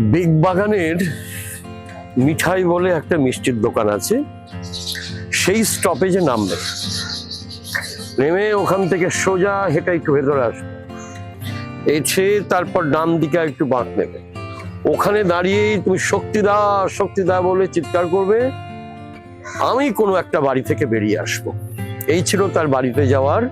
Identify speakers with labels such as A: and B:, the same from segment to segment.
A: Big বাগানের মিঠাই বলে একটা মিষ্টির দোকান আছে। সেই স্টপেজে নামবে। নেমে ওখান থেকে সোজা হেঁটে একটু ভেতরে আসবে। এসে তারপর ডান দিকে একটু বাঁক নেবে। ওখানে দাঁড়িয়েই তুমি শক্তিদা শক্তিদা বলে চিৎকার করবে, আমি কোনো একটা বাড়ি থেকে বেরিয়ে আসব। এই ছিল তার বাড়িতে যাওয়ার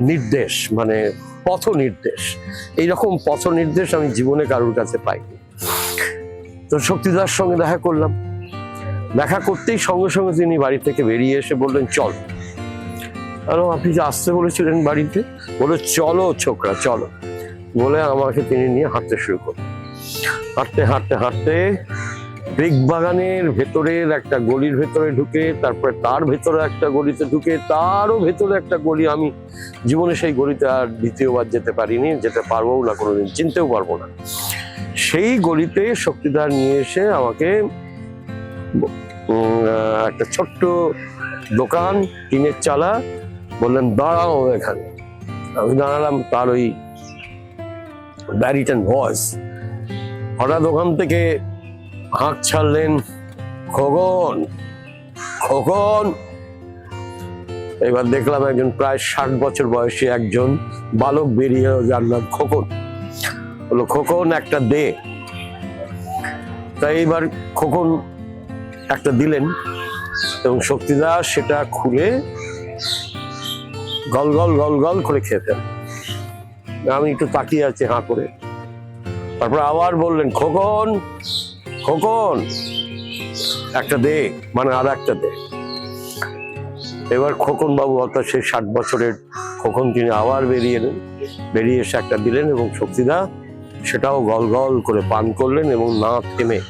A: নির্দেশ। মানে পথ নির্দেশ এইরকম পথ নির্দেশ আমি জীবনে কারোর কাছে পাইনি। তো শক্তিদার সঙ্গে দেখা করলাম। দেখা করতেই সঙ্গে সঙ্গে তিনি বাড়ি থেকে বেরিয়ে এসে বললেন, চল। আর আপনি যে আসতে বলেছিলেন বাড়িতে, বলে, চলো ছোকরা, চলো। বলে আমাকে তিনি নিয়ে হাঁটতে শুরু করলেন। হাঁটতে হাঁটতে হাঁটতে ব্রিক বাগানের ভেতরের একটা গলির ভেতরে ঢুকে, তারপরে তার ভেতরে একটা গলিতে ঢুকে, তারও ভেতরে একটা গলি আমি জীবনে সেই গলিতে আর দ্বিতীয়বার যেতে পারিনি, যেতে পারব না, কোনোদিন চিনতেও পারব না। সেই গলিতে শক্তিধার নিয়ে এসে আমাকে একটা ছোট্ট দোকান, টিনের চালা, বললেন, দাঁড়াও এখানে। আমি দাঁড়ালাম তার ওই ব্যারিটেন ভয়েস। হঠাৎ ওখান থেকে হাঁক ছাড়লেন খগন খগন এবার দেখলাম একজন প্রায় ষাট বছর বয়সী একজন বালক বেরিয়ে যার নাম খোকন। বলল, খোকন, একটা দে। তাই এবার খোকন একটা দিলেন এবং শক্তিদা সেটা খুলে গল গল গল গল করে খেতেন আমি একটু তাকিয়ে আছি হাঁ করে। তারপর আবার বললেন, খোকন খোকন, একটা দে মানে আর একটা দে। এবার খোকন বাবু অর্থাৎ সেই ষাট বছরের খোকন তিনি আবার বেরিয়ে এলেন। বেরিয়ে এসে একটা দিলেন এবং শক্তিদা সেটাও গল গল করে পান করলেন এবং না থেমে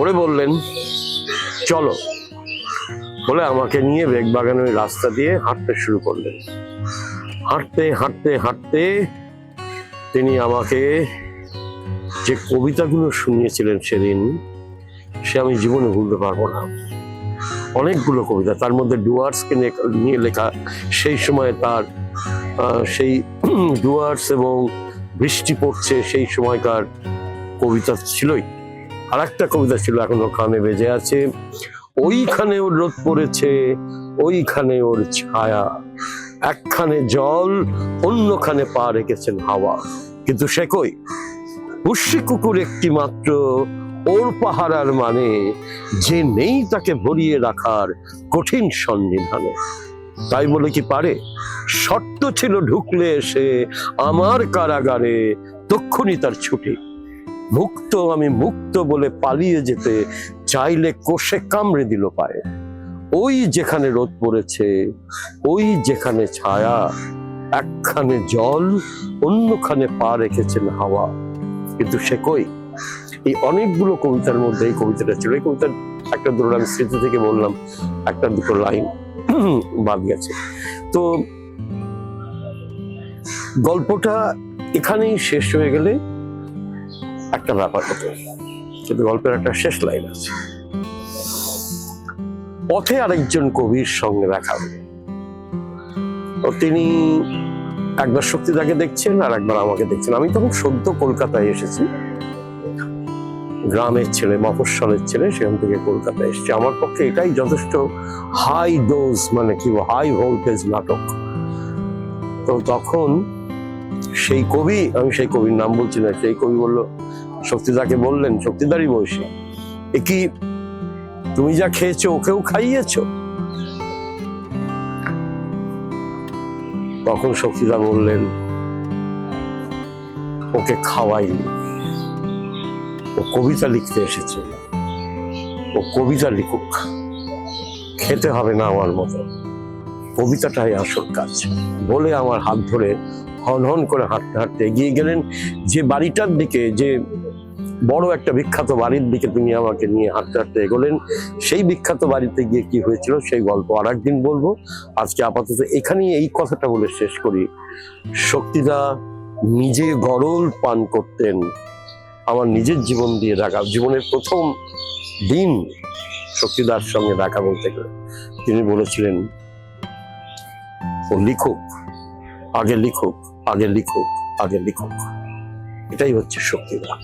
A: ওরে বললেন, চলো। বলে আমাকে নিয়ে বেগবাগানের রাস্তা দিয়ে হাঁটতে শুরু করলেন। হাঁটতে হাঁটতে হাঁটতে তিনি আমাকে যে কবিতাগুলো শুনিয়েছিলেন সেদিন, সে আমি জীবনে ভুলতে পারব না। অনেকগুলো কবিতা, তার মধ্যে ডুয়ার্সকে নিয়ে- লেখা, সেই সময় তার সেই ডুয়ার্স এবং বৃষ্টি পড়ছে, সেই সময়কার কবিতা ছিলই। আর একটা কবিতা ছিল এখনও কানে বেজে আছে, ওইখানে ওর রোদ পড়েছে, ওইখানে ওর ছায়া। একখানে জল, অন্যখানে পা রেখেছেন হাওয়া। কিন্তু সে কই? পুষ্যি কুকুর একটি মাত্র, ওর পাহারার মানে যে নেই তাকে ভরিয়ে রাখার কঠিন সন্নিধানে। তাই বলে কি পারে? শর্ত ছিল ঢুকলে এসে আমার কারাগারে, তক্ষুনি তার ছুটি। মুক্ত আমি মুক্ত বলে পালিয়ে যেতে চাইলে কোষে কামড়ে দিল পায়ে। ওই যেখানে রোদ পড়েছে, ওই যেখানে ছায়া, একখানে জল, অন্যখানে পা রেখেছেন হাওয়া। কিন্তু সে কই? এই অনেকগুলো কবিতার মধ্যে এই কবিতাটা ছিল। এই কবিতার একটা দুটো আমি স্মৃতি থেকে বললাম, একটা দুটো লাইন বাদ গেছে তো গল্পটা এখানেই শেষ হয়ে গেলে একটা ব্যাপার হতো। কিন্তু গল্পের একটা শেষ লাইন আছে। পথে আরেকজন কবির সঙ্গে দেখা হলো তিনি একবার শক্তিদাকে দেখছেন আর একবার আমাকে দেখছেন। আমি তখন সদ্য কলকাতায় এসেছি। গ্রামের ছেলে, মফস্বলের ছেলে, সেখান থেকে কলকাতায় এসেছি। আমার পক্ষে এটাই যথেষ্ট হাই ডোজ মানে কি হাই ভোল্টেজ নাটক। তো তখন সেই কবি, আমি সেই কবির নাম বলছি না, সেই কবি বলল, শক্তিদাকে বললেন, শক্তিদারই বয়সী। এ কি তুমি যা খেয়েছো, ওকেও খাইয়েছো? তখন শক্তিদা বললেন, ওকে খাওয়াইনি। ও কবিতা লিখতে এসেছে। ও কবিতা লিখুক। খেতে হবে না আমার মতো। কবিতাটাই আসল কাজ। বলে আমার হাত ধরে হন হন করে হাঁটতে হাঁটতে এগিয়ে গেলেন। যে বাড়িটার দিকে, যে বড় একটা বিখ্যাত বাড়ির দিকে তিনি আমাকে নিয়ে হাঁটতে হাঁটতে এগোলেন। সেই বিখ্যাত বাড়িতে গিয়ে কি হয়েছিল সেই গল্প আর একদিন বলব। আজকে আপাতত এখানেই এই কথাটা বলে শেষ করি। শক্তিদা নিজে গরল পান করতেন। আমার নিজের জীবন দিয়ে দেখা জীবনের প্রথম দিন শক্তিদার সঙ্গে দেখা বলতে গেলে। তিনি বলেছিলেন, ও লিখুক, আগে লিখুক আগে লিখুক আগে লিখুক। এটাই হচ্ছে শক্তিদা।